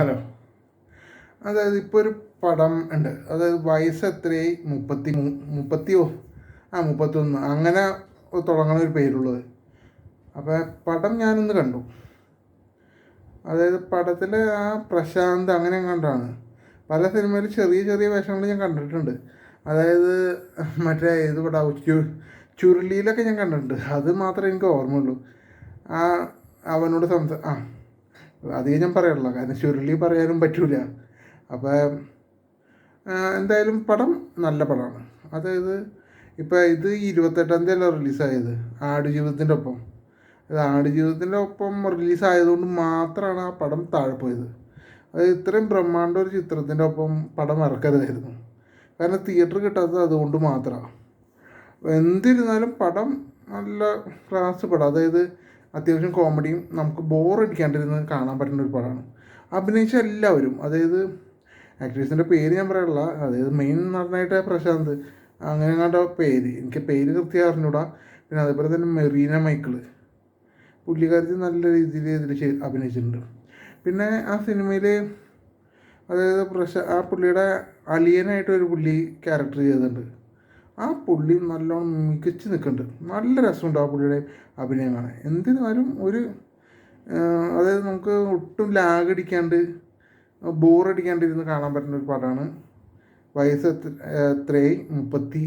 Hello. അതായത് ഇപ്പോൾ ഒരു പടം ഉണ്ട്. അതായത് വയസ്സ് എത്രയായി? മുപ്പത്തി മുപ്പത്തിയോ? ആ മുപ്പത്തൊന്ന്. അങ്ങനെ തുടങ്ങണ ഒരു പേരുള്ളത്. അപ്പോൾ പടം ഞാനൊന്ന് കണ്ടു. അതായത് പടത്തിൽ ആ പ്രശാന്ത് അങ്ങനെ കണ്ടാണ് പല സിനിമയിൽ ചെറിയ ചെറിയ വേഷങ്ങൾ ഞാൻ കണ്ടിട്ടുണ്ട്. അതായത് മറ്റേ ഏത് പടാവും ചു ചുരുളിയിലൊക്കെ ഞാൻ കണ്ടിട്ടുണ്ട്. അത് മാത്രമേ എനിക്ക് ഓർമ്മയുള്ളൂ. ആ അവനോട് സംസാ ആ. അധികം ഞാൻ പറയാറില്ല. കാരണം ചുരുളി പറയാനും പറ്റൂല. അപ്പോൾ എന്തായാലും പടം നല്ല പടമാണ്. അതായത് ഇപ്പോൾ ഇത് ഇരുപത്തെട്ടാം തീയതി അല്ല റിലീസായത്? ആടുജീവിതത്തിന്റെ ഒപ്പം. അത് ആടുജീവിതത്തിന്റെ ഒപ്പം റിലീസായതുകൊണ്ട് മാത്രമാണ് ആ പടം താഴെ പോയത്. അത് ഇത്രയും ബ്രഹ്മാണ്ട ഒരു ചിത്രത്തിന്റെ ഒപ്പം പടം ഇറക്കരുതായിരുന്നു. കാരണം തിയേറ്റർ കിട്ടാത്തത് അതുകൊണ്ട് മാത്രമാണ്. എന്തിരുന്നാലും പടം നല്ല ക്ലാസ് പടം. അതായത് അത്യാവശ്യം കോമഡിയും നമുക്ക് ബോറടിക്കാണ്ടിരുന്ന് കാണാൻ പറ്റുന്ന ഒരു പടമാണ്. അഭിനയിച്ച എല്ലാവരും അതായത് ആക്ട്രസിന്റെ പേര് ഞാൻ പറയാനുള്ള അതായത് മെയിൻ നടനായിട്ട് പ്രശാന്ത് അങ്ങനെ കണ്ട പേര് എനിക്ക് പേര് കൃത്യം അറിഞ്ഞൂടാ. പിന്നെ അതേപോലെ തന്നെ മെറീന മൈക്കിൾ. പുള്ളിക്കാരത്തി നല്ല രീതിയിൽ ഇതിൽ അഭിനയിച്ചിട്ടുണ്ട്. പിന്നെ ആ സിനിമയിൽ അതായത് പ്രശ ആ പുള്ളിയുടെ അലിയനായിട്ട് ഒരു പുള്ളി ക്യാരക്ടർ ചെയ്തിട്ടുണ്ട്. ആ പുള്ളി നല്ലോണം മികച്ച് നിൽക്കുന്നുണ്ട്. നല്ല രസമുണ്ട് ആ പുള്ളിയുടെ അഭിനയം കാണാൻ. എന്തിനാലും ഒരു അതായത് നമുക്ക് ഒട്ടും ലാഗ് അടിക്കാണ്ട് ബോറടിക്കാണ്ടിരുന്ന് കാണാൻ പറ്റുന്ന ഒരു പടമാണ്. വയസ്സ് എത്ര എത്രയായി? മുപ്പത്തി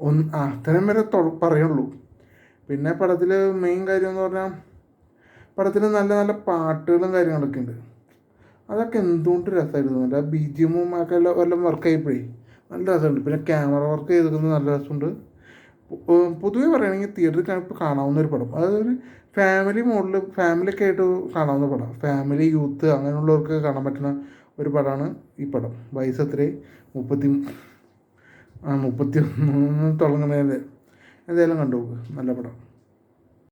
ഒന്ന് അത്രയും വരെ പറയുള്ളൂ. പിന്നെ പടത്തിൽ മെയിൻ കാര്യം എന്ന് പറഞ്ഞാൽ പടത്തിൽ നല്ല നല്ല പാട്ടുകളും കാര്യങ്ങളൊക്കെ ഉണ്ട്. അതൊക്കെ എന്തുകൊണ്ട് രസമായിരുന്നു? ആ ബി ജി എമ്മും ഒക്കെ എല്ലാം വർക്കായിപ്പോഴേ നല്ല രസമുണ്ട്. പിന്നെ ക്യാമറ വർക്ക് ചെയ്തിരിക്കുന്നത് നല്ല രസമുണ്ട്. പൊതുവെ പറയുകയാണെങ്കിൽ തിയേറ്ററിൽ ഇപ്പോൾ കാണാവുന്ന ഒരു പടം. അതായത് ഒരു ഫാമിലി മോഡിൽ ഫാമിലിയൊക്കെ ആയിട്ട് കാണാവുന്ന പടം. ഫാമിലി യൂത്ത് അങ്ങനെയുള്ളവർക്ക് കാണാൻ പറ്റുന്ന ഒരു പടമാണ് ഈ പടം. വയസ്സ് എത്രയും മുപ്പത്തി ആ മുപ്പത്തി ഒന്ന് തുടങ്ങുന്നതിന്റെ. എന്തായാലും കണ്ടു നല്ല പടം.